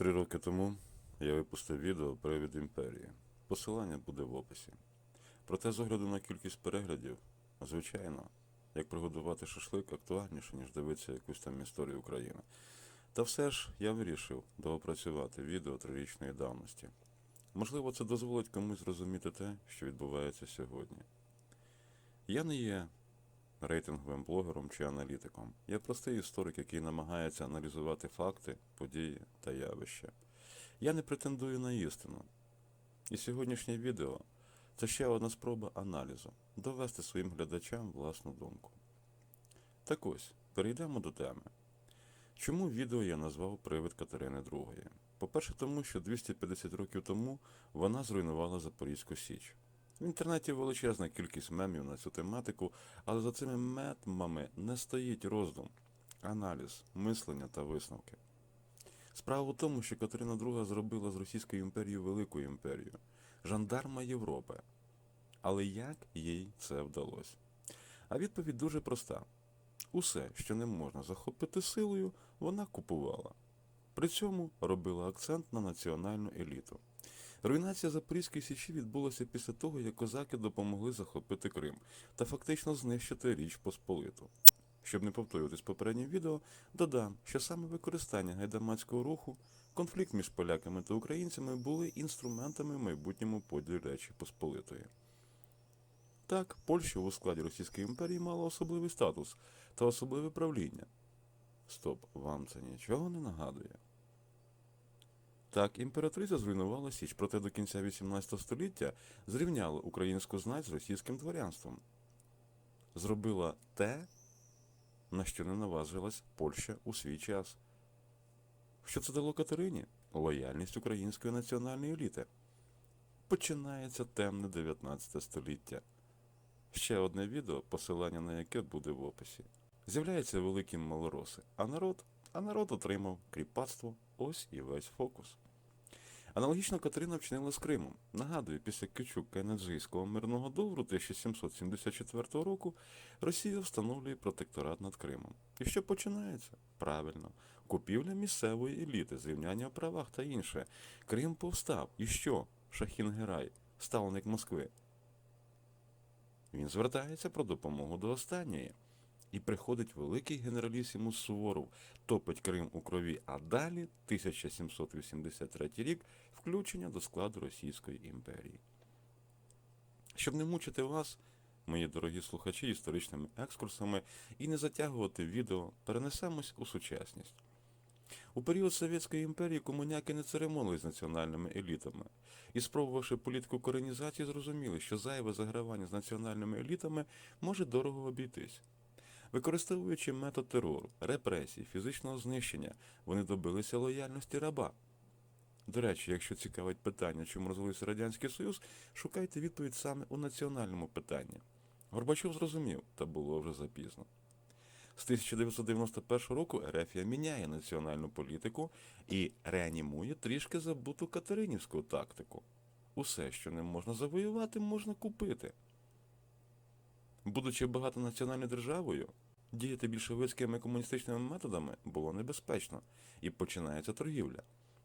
Три роки тому я випустив відео Привід імперії. Посилання буде в описі. Проте, з огляду на кількість переглядів, звичайно, як приготувати шашлик актуальніше, ніж дивитися якусь там історію України. Та все ж я вирішив доопрацювати відео трирічної давності. Можливо, це дозволить комусь зрозуміти те, що відбувається сьогодні. Я не є рейтинговим блогером чи аналітиком. Я простий історик, який намагається аналізувати факти, події та явища. Я не претендую на істину. І сьогоднішнє відео це ще одна спроба аналізу довести своїм глядачам власну думку. Так ось, перейдемо до теми. Чому відео я назвав Привид Катерини II? По-перше, тому що 250 років тому вона зруйнувала Запорізьку Січ. В інтернеті величезна кількість мемів на цю тематику, але за цими метмами не стоїть роздум, аналіз, мислення та висновки. Справа в тому, що Катерина II зробила з Російської імперії велику імперію, жандарма Європи. Але як їй це вдалося? А відповідь дуже проста: усе, що не можна захопити силою, вона купувала. При цьому робила акцент на національну еліту. Руйнація Запорізької січі відбулася після того, як козаки допомогли захопити Крим та фактично знищити Річ Посполиту. Щоб не повторюватись попереднім відео, додам, що саме використання гайдамацького руху, конфлікт між поляками та українцями були інструментами в майбутньому поділі Речі Посполитої. Так, Польща у складі Російської імперії мала особливий статус та особливе правління. Стоп, вам це нічого не нагадує? Так, імператриця зруйнувала Січ, проте до кінця XVIII століття зрівняла українську знать з російським дворянством. Зробила те, на що не наважилась Польща у свій час. Що це дало Катерині? Лояльність української національної еліти. Починається темне 19 століття. Ще одне відео, посилання на яке буде в описі. З'являються великі малороси, а народ, а народ отримав кріпацтво, ось і весь фокус. Аналогічно Катерина вчинила з Кримом. Нагадую, після Кючук Кенеджийського мирного договору 1774 року Росія встановлює протекторат над Кримом. І що починається? Правильно, купівля місцевої еліти, зрівняння в правах та інше. Крим повстав. І що? Шахін Герай, ставленик Москви. Він звертається про допомогу до останньої. І приходить великий генералісімус Суворов, топить Крим у крові, а далі 1783 рік включення до складу Російської імперії. Щоб не мучити вас, мої дорогі слухачі, історичними екскурсами і не затягувати відео, перенесемось у сучасність. У період Совєтської імперії комуняки не церемонились з національними елітами і, спробувавши політику коренізації, зрозуміли, що зайве загравання з національними елітами може дорого обійтись. Використовуючи метод терору, репресій, фізичного знищення, вони добилися лояльності раба. До речі, якщо цікавить питання, чому розвалився Радянський Союз, шукайте відповідь саме у національному питанні. Горбачов зрозумів, та було вже запізно. З 1991 року Ерефія міняє національну політику і реанімує трішки забуту катеринівську тактику. Усе, що не можна завоювати, можна купити. Будучи багатонаціональною державою, діяти більшовицькими комуністичними методами було небезпечно, і починається торгівля.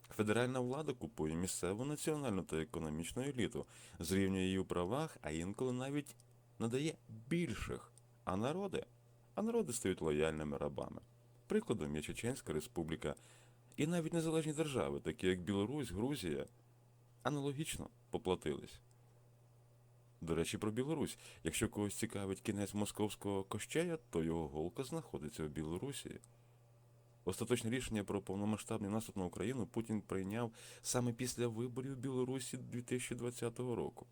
Федеральна влада купує місцеву національну та економічну еліту, зрівнює її у правах, а інколи навіть надає більших. А народи? А народи стають лояльними рабами. Прикладом є Чеченська Республіка і навіть незалежні держави, такі як Білорусь, Грузія, аналогічно поплатились. До речі, про Білорусь. Якщо когось цікавить кінець московського кощея, то його голка знаходиться в Білорусі. Остаточне рішення про повномасштабний наступ на Україну Путін прийняв саме після виборів в Білорусі 2020 року.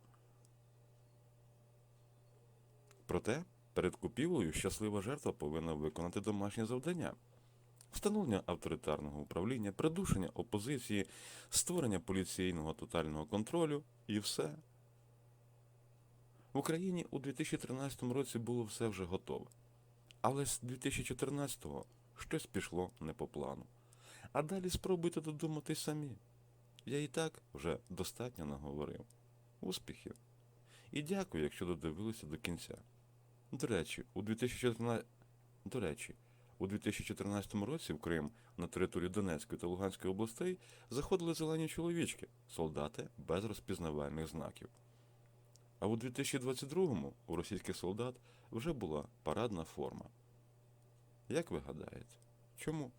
Проте перед купівлею щаслива жертва повинна виконати домашнє завдання. Встановлення авторитарного управління, придушення опозиції, створення поліційного тотального контролю і все. В Україні у 2013 році було все вже готове. Але з 2014-го щось пішло не по плану. А далі спробуйте додумати самі. Я і так вже достатньо наговорив. Успіхів. І дякую, якщо додивилися до кінця. До речі, у 2014... До речі, у У 2014 році в Крим на територію Донецької та Луганської областей заходили зелені чоловічки, солдати без розпізнавальних знаків. А у 2022-му у російських солдат вже була парадна форма. Як ви гадаєте, чому?